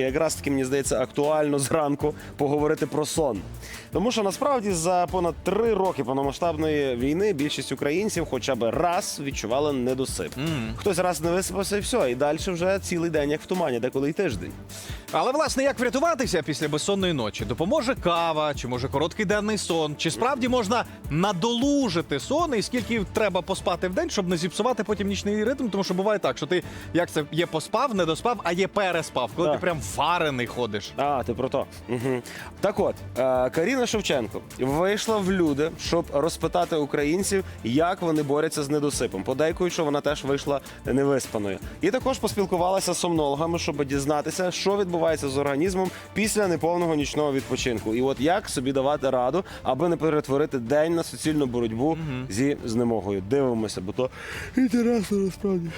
Якраз таки мені здається актуально зранку поговорити про сон. Тому що насправді за понад три роки повномасштабної війни більшість українців хоча б раз відчували недосип. Хтось раз не висипався і все, і далі вже цілий день, як в тумані, деколи й тиждень. Але власне як врятуватися після безсонної ночі? Допоможе кава, чи може короткий денний сон? Чи справді можна надолужити сон і скільки треба поспати в день, щоб не зіпсувати потім нічний ритм? Тому що буває так, що ти як це є поспав, не доспав, а є переспав, коли Так. ти прям варений ходиш. А, ти про то. Угу. Так от, е, Каріна Шевченко вийшла в люди, щоб розпитати українців, як вони борються з недосипом. Подейкують, що вона теж вийшла невиспаною. І також поспілкувалася з сомнологами, щоб дізнатися, що відбувається з організмом після неповного нічного відпочинку. І от як собі давати раду, аби не перетворити день на суцільну боротьбу зі знемогою. Дивимося, бо то інтересно насправді.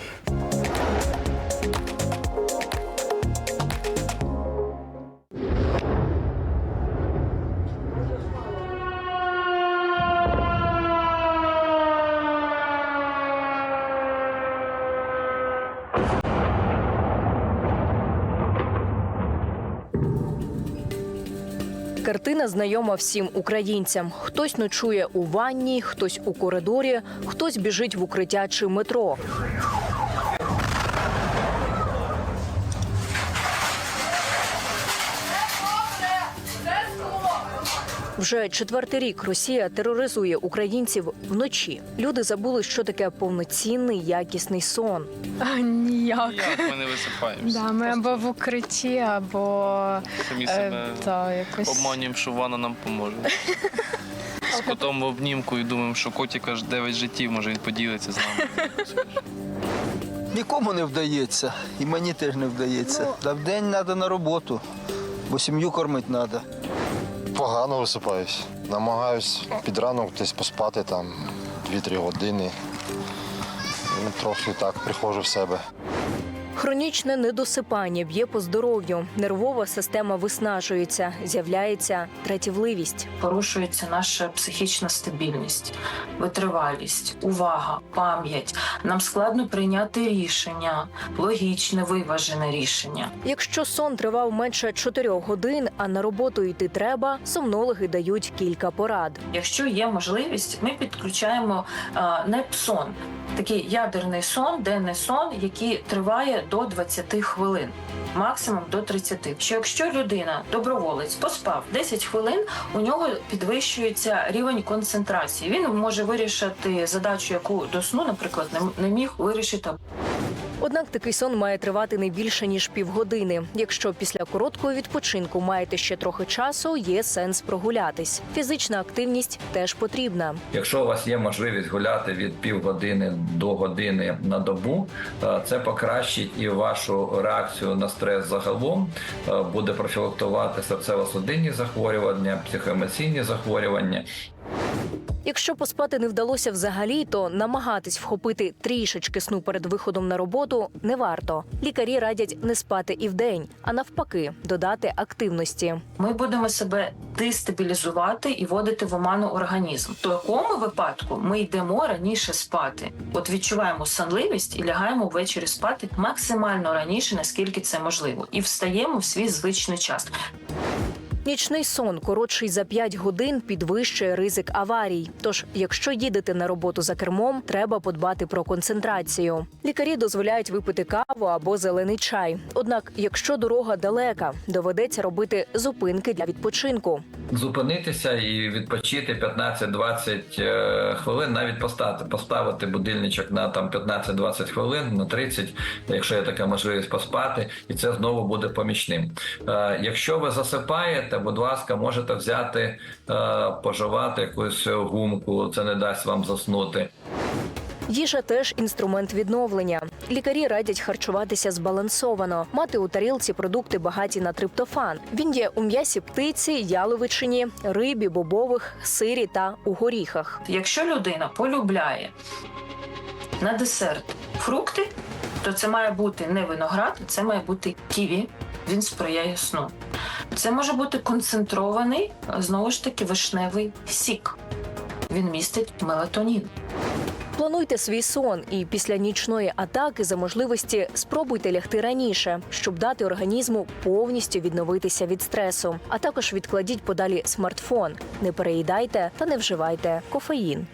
Картина знайома всім українцям. Хтось ночує у ванні, хтось у коридорі, хтось біжить в укриття чи метро. Вже четвертий рік Росія тероризує українців вночі. Люди забули, що таке повноцінний якісний сон. А, ніяк. Як ми не висипаємося? Да, ми або в укритті, або Самі е, себе та, якось обманюємо, що вона нам поможе. З котом в обнімку і думаємо, що котик аж 9 життів, може він поділиться з нами. Нікому не вдається, і мені теж не вдається. Та вдень треба на роботу, бо сім'ю кормити треба. Погано висипаюсь. Намагаюсь під ранок десь поспати там 2-3 години. Ну, трохи так приходжу в себе. Хронічне недосипання б'є по здоров'ю, нервова система виснажується, з'являється тратівливість. порушується наша психічна стабільність, витривалість, увага, пам'ять. Нам складно прийняти рішення, логічне, виважене рішення. Якщо сон тривав менше 4 годин, а на роботу йти треба, сомнологи дають кілька порад. Якщо є можливість, ми підключаємо е, непсон, такий ядерний сон, денний сон, який триває до 20 хвилин. Максимум до 30. Що якщо людина, доброволець, поспав 10 хвилин, у нього підвищується рівень концентрації. Він може вирішити задачу, яку до сну, наприклад, не- міг вирішити Однак такий сон має тривати не більше ніж півгодини. Якщо після короткого відпочинку маєте ще трохи часу, є сенс прогулятись. Фізична активність теж потрібна. Якщо у вас є можливість гуляти від півгодини до години на добу, е, це покращить і вашу реакцію на стрес загалом, е, буде профілактувати серцево-судинні захворювання, психоемоційні захворювання. Якщо поспати не вдалося взагалі, то намагатись вхопити трішечки сну перед виходом на роботу не варто. Лікарі радять не спати і вдень, а навпаки, додати активності. ми будемо себе дестабілізувати і вводити в оману організм. В такому випадку ми йдемо раніше спати. От відчуваємо сонливість і лягаємо ввечері спати максимально раніше, наскільки це можливо, і встаємо в свій звичний час. Нічний сон коротший за 5 годин підвищує ризик аварій. Тож, якщо їдете на роботу за кермом, треба подбати про концентрацію. Лікарі дозволяють випити каву або зелений чай. Однак, якщо дорога далека, доведеться робити зупинки для відпочинку. Зупинитися і відпочити 15-20 е, хвилин, навіть поставити, поставити будильничок на там 15-20 хвилин, на 30, якщо є така можливість поспати, і це знову буде помічним. Е, Якщо ви засипаєте, будь ласка, можете взяти, пожувати поживати якусь гумку, це не дасть вам заснути. Їжа теж інструмент відновлення. Лікарі радять харчуватися збалансовано, мати у тарілці продукти багаті на триптофан. Він є у м'ясі птиці, яловичині, рибі, бобових, сирі та у горіхах. Якщо людина полюбляє на десерт фрукти, то це має бути не виноград, це має бути ківі. Він сприяє сну. Це може бути концентрований, знову ж таки, вишневий сік. Він містить мелатонін. Плануйте свій сон і після нічної атаки за можливості спробуйте лягти раніше, щоб дати організму повністю відновитися від стресу. А також відкладіть подалі смартфон, не переїдайте та не вживайте кофеїн.